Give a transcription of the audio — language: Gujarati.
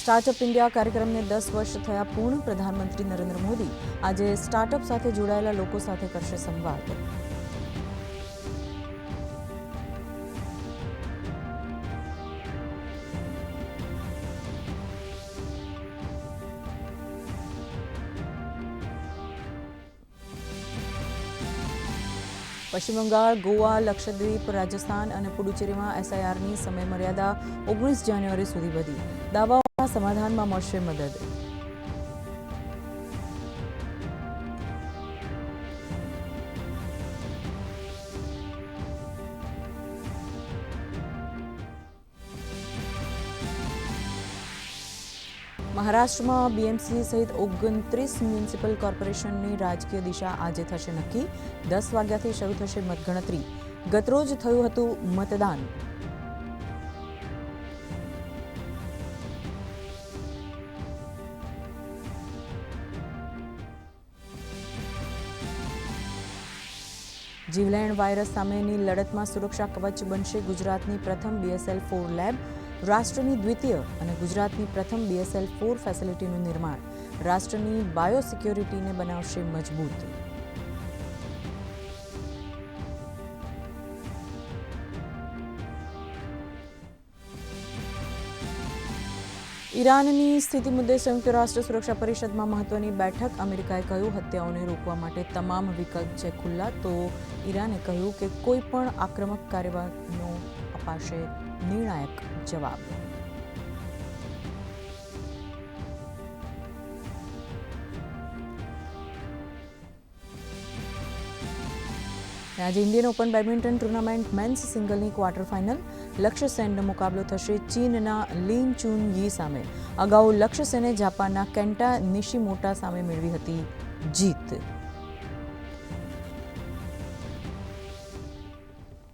સ્ટાર્ટઅપ ઇન્ડિયા કાર્યક્રમને દસ વર્ષ થયા પૂર્ણ. પ્રધાનમંત્રી નરેન્દ્ર મોદી આજે સ્ટાર્ટઅપ સાથે જોડાયેલા લોકો સાથે કરશે સંવાદ. પશ્ચિમ બંગાળ, ગોવા, લક્ષદ્વીપ, રાજસ્થાન અને પુડુચેરીમાં એસઆઈઆરની સમયમર્યાદા ઓગણીસ જાન્યુઆરી સુધી વધી. દાવાઓના સમાધાનમાં મળશે મદદ. મહારાષ્ટ્રમાં બીએમસી સહિત ઓગણત્રીસ મ્યુનિસિપલ કોર્પોરેશનની રાજકીય દિશા આજે થશે નક્કી. દસ વાગ્યાથી શરૂ થશે મતગણતરી. ગતરોજ થયું હતું મતદાન. જીવલેણ વાયરસ સામેની લડતમાં સુરક્ષા કવચ બનશે ગુજરાતની પ્રથમ બીએસએલ ફોર લેબ રાષ્ટ્રની દ્વિતીય અને ગુજરાતની પ્રથમ બીએસએલ ફોર ફેસિલિટીનું નિર્માણ. રાષ્ટ્રની બાયોસિક્યોરિટીને બનાવશે મજબૂત. ઈરાનની સ્થિતિ મુદ્દે સંયુક્ત રાષ્ટ્ર સુરક્ષા પરિષદમાં મહત્વની બેઠક. અમેરિકાએ કહ્યું, હત્યાઓને રોકવા માટે તમામ વિકલ્પ છે ખુલ્લા. તો ઈરાને કહ્યું કે કોઈ પણ આક્રમક કાર્યવાહીનો અપાશે નિર્ણાયક જવાબ. આજે Indian Open badminton tournament men's સિંગલની quarter final Lakshya સેનનો મુકાબલો થશે ચીનના લીન ચુન યી સામે. અગાઉ લક્ષ્ય સેને જાપાનના કેન્ટા નિશિમોટા સામે મેળવી હતી જીત.